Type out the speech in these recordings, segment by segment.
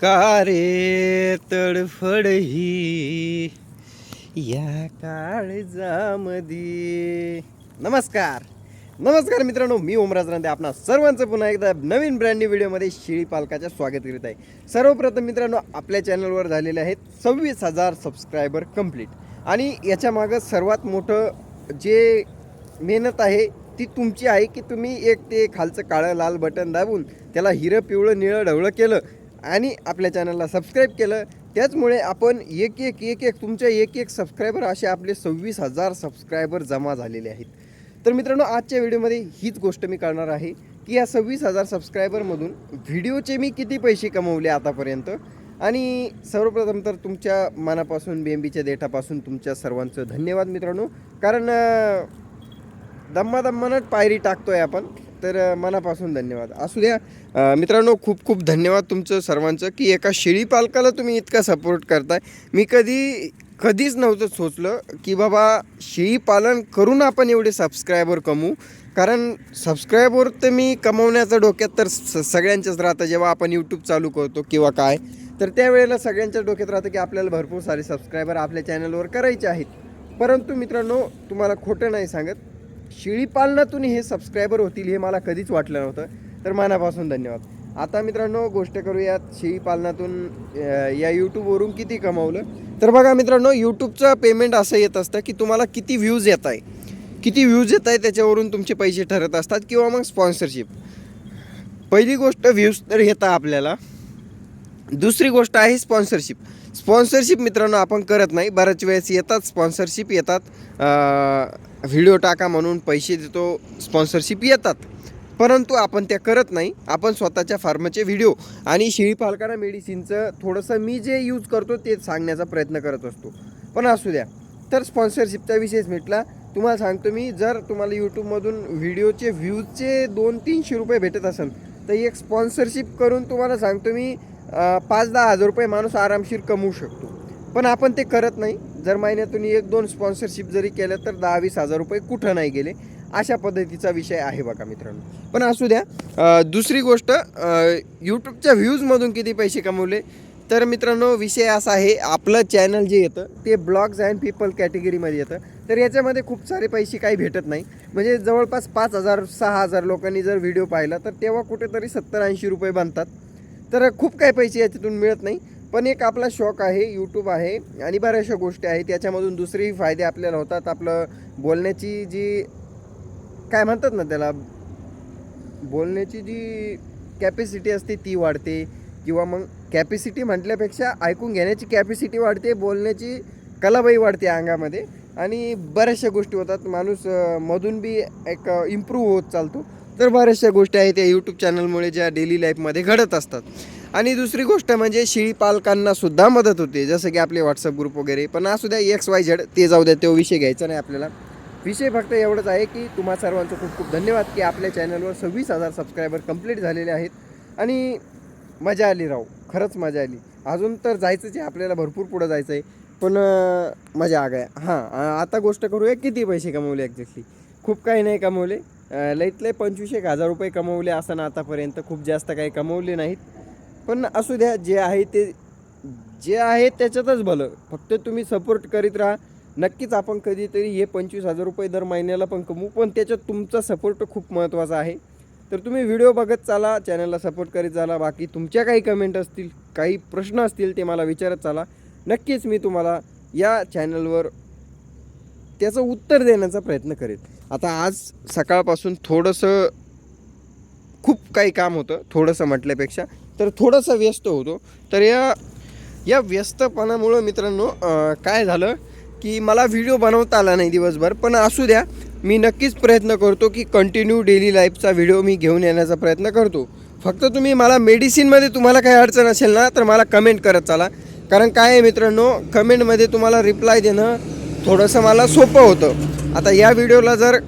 का रे तडफड ही या काळजामध्ये नमस्कार. नमस्कार मित्रांनो मी ओमराज रांदे. आपणा सर्वांचं पुन्हा एकदा नवीन ब्रँड न्यू व्हिडिओमध्ये शेळी पालकाच्या स्वागत करीत आहे. सर्वप्रथम मित्रांनो आपल्या चॅनलवर झालेले आहेत सव्वीस हजार सबस्क्रायबर कंप्लीट आणि याच्यामागं सर्वात मोठं जे मेहनत आहे ती तुमची आहे की तुम्ही एक ते खालचं काळं लाल बटन दाबून त्याला हिरं पिवळं निळं ढवळं केलं आणि आपल्या चॅनलला सबस्क्राईब केलं त्याचमुळे आपण एक एक एक एक तुमच्या एक एक सबस्क्रायबर असे आपले सव्वीस हजार सबस्क्रायबर जमा झालेले आहेत. तर मित्रांनो आजच्या व्हिडिओमध्ये हीच गोष्ट मी करणार आहे की या सव्वीस हजार सबस्क्रायबरमधून व्हिडिओचे मी किती पैसे कमवले आतापर्यंत? आणि सर्वप्रथम तर तुमच्या मनापासून बेंबीच्या देठापासून तुमच्या सर्वांचं धन्यवाद मित्रांनो. कारण दम्मादम्मानच पायरी टाकतोय आपण. तर मनापासून धन्यवाद. असू द्या मित्रांनो खूप खूप धन्यवाद तुमचं सर्वांचं की एका शेळी पालकाला तुम्ही इतका सपोर्ट करताय. मी कधी कधीच नव्हतं सोचलं की बाबा शेळी पालन करून आपण एवढे सबस्क्रायबर कमवू. कारण सबस्क्रायबर तर मी कमवण्याचं डोक्यात तर स सगळ्यांच्याच राहतं. जेव्हा आपण यूट्यूब चालू करतो किंवा काय तर त्यावेळेला सगळ्यांच्याच डोक्यात राहतं की आपल्याला भरपूर सारे सबस्क्रायबर आपल्या चॅनलवर करायचे आहेत. परंतु मित्रांनो तुम्हाला खोटं नाही सांगत. शेळीपालनातून हे सबस्क्रायबर होतील हे मला कधीच वाटलं नव्हतं. तर मनापासून धन्यवाद. आता मित्रांनो गोष्ट करूयात. शेळीपालनातून या यूट्यूबवरून किती कमावलं? तर बघा मित्रांनो यूट्यूबचं पेमेंट असं येत असतं की तुम्हाला किती व्ह्यूज येत आहे. किती व्ह्यूज येत आहे त्याच्यावरून तुमचे पैसे ठरत असतात किंवा मग स्पॉन्सरशिप पहिली गोष्ट व्ह्यूज तर येतं आपल्याला. दुसरी गोष्ट आहे स्पॉन्सरशिप स्पॉन्सरशिप मित्रांनो आपण करत नाही. बऱ्याच वेळेस येतात स्पॉन्सरशिप येतात. व्हिडिओ टाका म्हणून पैसे देतो स्पॉन्सरशिप येतात. परंतु आपण त्या करत नाही. आपण स्वतःच्या फार्मचे व्हिडिओ आणि शेळी पालकांना मेडिसिनचं थोडंसं मी जे यूज करतो ते सांगण्याचा प्रयत्न करत असतो. पण असू द्या. तर स्पॉन्सरशिपचा विषयच मिटला. तुम्हाला सांगतो मी जर तुम्हाला यूट्यूबमधून व्हिडिओचे व्ह्यूजचे दोन तीनशे रुपये भेटत असेल तर एक स्पॉन्सरशिप करून तुम्हाला सांगतो मी पाच दहा हजार रुपये माणूस आरामशीर कमवू शकतो. पण आपण ते करत नाही. जर महिन्यातून एक दोन स्पॉन्सरशिप जरी केलं तर दहा वीस हजार रुपये कुठं नाही गेले. अशा पद्धतीचा विषय आहे बघा मित्रांनो. पण असू द्या दुसरी गोष्ट यूट्यूबच्या व्ह्यूजमधून किती पैसे कमवले? तर मित्रांनो विषय असा आहे आपलं चॅनल जे येतं ते ब्लॉग्स अँड पीपल कॅटेगरीमध्ये येतं. तर याच्यामध्ये खूप सारे पैसे काही भेटत नाही. म्हणजे जवळपास पाच हजार सहा हजार लोकांनी जर व्हिडिओ पाहिला तर तेव्हा कुठेतरी सत्तर ऐंशी रुपये बनतात. तर खूप काही पैसे याच्यातून मिळत नाही. पण एक आपला शौक आहे यूट्यूब आहे आणि बऱ्याचशा गोष्टी आहेत. त्याच्यामधून दुसरेही फायदे आपल्याला होतात. आपलं बोलण्याची जी काय म्हणतात ना त्याला? बोलण्याची जी कॅपॅसिटी असते ती वाढते. किंवा मग कॅपॅसिटी म्हटल्यापेक्षा ऐकून घेण्याची कॅपॅसिटी वाढते बोलण्याची कलाबाई वाढते अंगामध्ये. आणि बऱ्याचशा गोष्टी होतात. माणूस मधून बी एक इम्प्रूव्ह होत चालतो. तर बऱ्याचशा गोष्टी आहेत त्या यूट्यूब चॅनलमुळे ज्या डेली लाईफमध्ये घडत असतात. आणि दुसरी गोष्ट म्हणजे शेळी पालकांना सुद्धा मदत होते जसं की आपले व्हॉट्सअप ग्रुप वगैरे. पण असू द्या एक्स वाय झेड ते जाऊ द्या तो विषय घ्यायचा नाही आपल्याला. विषय फक्त एवढंच आहे की तुम्हा सर्वांचं खूप खूप धन्यवाद की आपल्या चॅनलवर सव्वीस हजार सबस्क्रायबर कंप्लीट झालेले आहेत. आणि मजा आली राव खरंच मजा आली. अजून तर जायचंच आहे आपल्याला भरपूर पुढं जायचं आहे. पण मजा आ आहे हां आता गोष्ट करूया किती पैसे कमवले एक्झॅक्टली खूप काही नाही कमवले. लईत लई पंचवीस एक हजार रुपये कमवले असं आतापर्यंत खूप जास्त काही कमवले नाहीत. पण असू द्या जे आहे ते जे आहे त्याच्यातच भलं. फक्त तुम्ही सपोर्ट करीत राहा. नक्कीच आपण कधीतरी हे पंचवीस हजार रुपये दर महिन्याला पण कमवू पण त्याच्यात तुमचा सपोर्ट खूप महत्त्वाचा आहे. तर तुम्ही व्हिडिओ बघत चाला चॅनलला सपोर्ट करीत चाला. बाकी तुमच्या काही कमेंट असतील काही प्रश्न असतील ते मला विचारत चाला. नक्कीच मी तुम्हाला या चॅनलवर त्याचं उत्तर देण्याचा प्रयत्न करेन. आता आज सकाळपासून थोडंसं खूप काही काम होतं थोडंसं म्हटल्यापेक्षा. तर थोडंसं व्यस्त होतो. तर या या व्यस्तपणामुळं मित्रांनो काय झालं की मला व्हिडिओ बनवता आला नाही दिवसभर पण असू द्या मी नक्कीच प्रयत्न करतो की कंटिन्यू डेली लाईफचा व्हिडिओ मी घेऊन येण्याचा प्रयत्न करतो. फक्त तुम्ही मला मेडिसिनमध्ये तुम्हाला काही अडचण असेल ना तर मला कमेंट करत चाला. कारण काय आहे मित्रांनो कमेंटमध्ये तुम्हाला रिप्लाय देणं थोडंसं मला सोपं होतं. आता या व्हिडिओला जर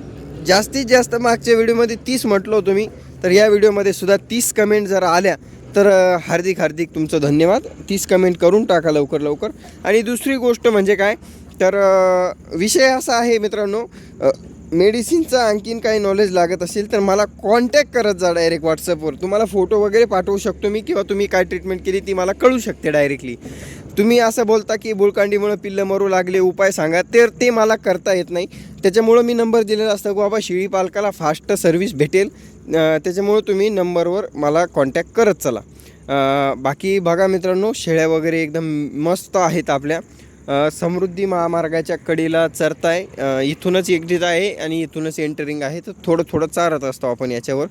जास्तीत जास्त मागच्या व्हिडिओमध्ये तीस म्हटलं होतं मी तर या व्हिडिओमध्ये सुद्धा तीस कमेंट जर आल्या तर हार्दिक हार्दिक तुमचं धन्यवाद. तीस कमेंट करून टाका लवकर लवकर. आणि दुसरी गोष्ट म्हणजे काय तर विषय असा आहे मित्रांनो मेडिसिनचं आणखीन काही नॉलेज लागत असेल तर मला कॉन्टॅक्ट करत जा डायरेक्ट व्हॉट्सअपवर तुम्हाला फोटो वगैरे पाठवू शकतो मी किंवा तुम्ही काय ट्रीटमेंट केली ती मला कळू शकते डायरेक्टली तुम्ही असं बोलता की बुळकांडीमुळे पिल्लं मरू लागले उपाय सांगा. तर ते मला करता येत नाही. त्याच्यामुळं मी नंबर दिलेला असतो की बाबा शेळी पालकाला फास्ट सर्व्हिस भेटेल. त्याच्यामुळं तुम्ही नंबरवर मला कॉन्टॅक्ट करत चला. बाकी बघा मित्रांनो शेळ्या वगैरे एकदम मस्त आहेत आपल्या. समृद्धी महामार्गाच्या कडेला चरताय. इथूनच एक्झिट आहे आणि इथूनच एंटरिंग आहे. तर थोडं थोडं चारत असतो आपण याच्यावर.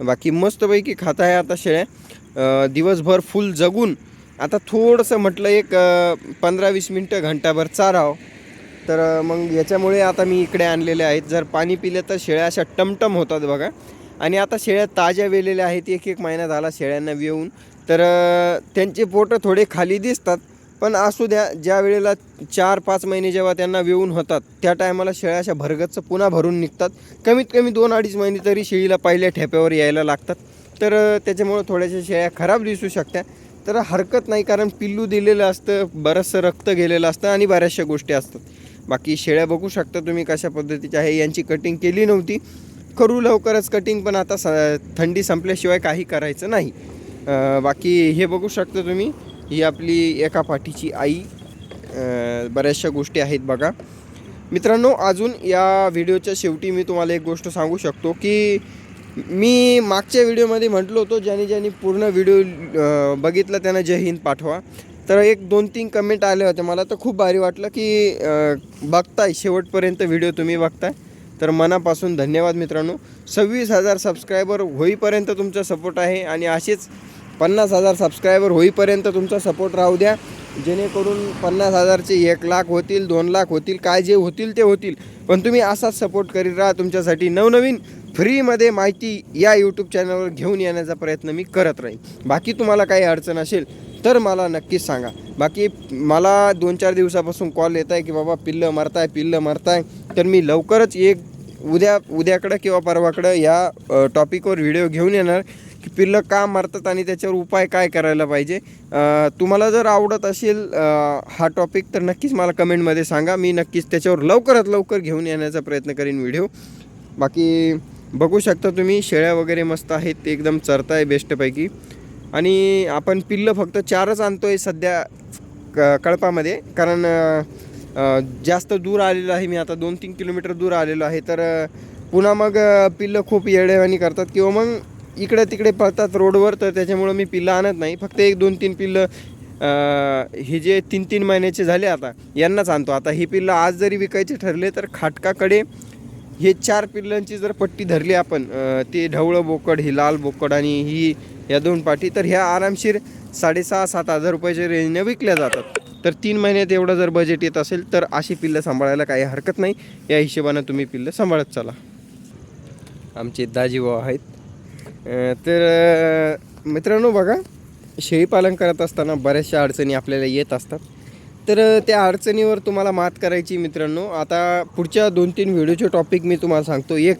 बाकी मस्तपैकी खात आहे आता शेळ्या. दिवसभर फुल जगून आता थोडंसं म्हटलं एक पंधरा वीस मिनटं घंटाभर चाराव तर मग याच्यामुळे आता मी इकडे आणलेले आहेत. जर पाणी पिलं तर शेळ्या अशा टमटम होतात बघा. आणि आता शेळ्या ताज्या वेलेल्या आहेत. एक एक महिना झाला शेळ्यांना वेऊन. तर त्यांचे पोटं थोडे खाली दिसतात. पण असू द्या ज्या वेळेला चार पाच महिने जेव्हा त्यांना वेऊन होतात त्या टायमाला शेळ्या अशा भरगतचं पुन्हा भरून निघतात. कमीत कमी दोन अडीच महिने तरी शेळीला पहिल्या ठेप्यावर यायला लागतात. तर त्याच्यामुळं थोड्याशा शेळ्या खराब दिसू शकत्या. तर हरकत नाही कारण पिल्लू दिलेलं असतं बरंचसं रक्त गेलेलं असतं आणि बऱ्याचशा गोष्टी असतात. बाकी शेळ्या बघू शकता तुम्ही कशा पद्धतीच्या आहे. यांची कटिंग केली नव्हती. करू लवकरच कटिंग पण आता स थंडी संपल्याशिवाय काही करायचं नाही. बाकी हे बघू शकता तुम्ही. ही आपली एका पाठीची आई. बऱ्याचशा गोष्टी आहेत बघा. मित्रांनो अजून या व्हिडिओच्या शेवटी मी तुम्हाला एक गोष्ट सांगू शकतो की मी मागच्या व्हिडिओमध्ये म्हटलो होतो ज्याने ज्याने पूर्ण व्हिडिओ बघितला त्यानं जय हिंद पाठवा. तर एक दोन तीन कमेंट आले होते. मला तर खूप भारी वाटलं की बघताय शेवटपर्यंत व्हिडिओ तुम्ही बघताय. तर मनापासून धन्यवाद मित्रांनो. सव्वीस हजार सबस्क्रायबर होईपर्यंत तुमचा सपोर्ट आहे आणि असेच पन्नास हजार सबस्क्रायबर होईपर्यंत तुमचा सपोर्ट राहू द्या. जेणेकरून पन्नास हजारचे एक लाख होतील दोन लाख होतील काय जे होतील ते होतील. पण तुम्ही असाच सपोर्ट करीत राहा. तुमच्यासाठी नवनवीन फ्रीमध्ये माहिती या यूट्यूब चॅनलवर घेऊन येण्याचा प्रयत्न मी करत राहीन. बाकी तुम्हाला काही अडचण असेल तर मला नक्कीच सांगा. बाकी मला दोन चार दिवसापासून कॉल येत आहे की बाबा पिल्लं मरताय पिल्लं मरताय तर मी लवकरच एक उद्या उद्याकडं किंवा परवाकडं या टॉपिकवर व्हिडिओ घेऊन येणार की पिल्लं का मारतात आणि त्याच्यावर उपाय काय करायला पाहिजे. तुम्हाला जर आवडत असेल हा टॉपिक तर नक्कीच मला कमेंटमध्ये सांगा. मी नक्कीच त्याच्यावर लवकरात लवकर घेऊन येण्याचा प्रयत्न करीन व्हिडिओ बाकी बघू शकता तुम्ही शेळ्या वगैरे मस्त आहेत ते एकदम चरताय बेस्टपैकी. आणि आपण पिल्लं फक्त चारच आणतो आहे सध्या क कळपामध्ये कारण जास्त दूर आलेलो आहे मी आता दोन तीन किलोमीटर दूर आलेलो आहे तर पुन्हा मग पिल्लं खूप येडेवाणी करतात किंवा मग इकडे तिकडे पळतात रोडवर तर त्याच्यामुळं मी पिल्लं आणत नाही फक्त एक दोन तीन पिल्लं हे जे तीन तीन महिन्याचे झाले आता यांनाच आणतो. आता ही पिल्लं आज जरी विकायचे ठरले तर खाटकाकडे हे चार पिल्लांची जर पट्टी धरली आपण ते ढवळं बोकड ही लाल बोकड आणि ही या दोन पाठी तर ह्या आरामशीर साडेसहा सात हजार रुपयाच्या रेंजने विकल्या जातात. तर तीन महिन्यात एवढं जर बजेट येत असेल तर अशी पिल्लं सांभाळायला काही हरकत नाही. या हिशोबानं तुम्ही पिल्लं सांभाळत चला. आमचे दाजीभाऊ आहेत. तर मित्रांनो बघा शेळीपालन करत असताना बऱ्याचशा अडचणी आपल्याला येत असतात. तर त्या अडचणीवर तुम्हाला मात करायची मित्रांनो. आता पुढच्या दोन तीन व्हिडिओचे टॉपिक मी तुम्हाला सांगतो. एक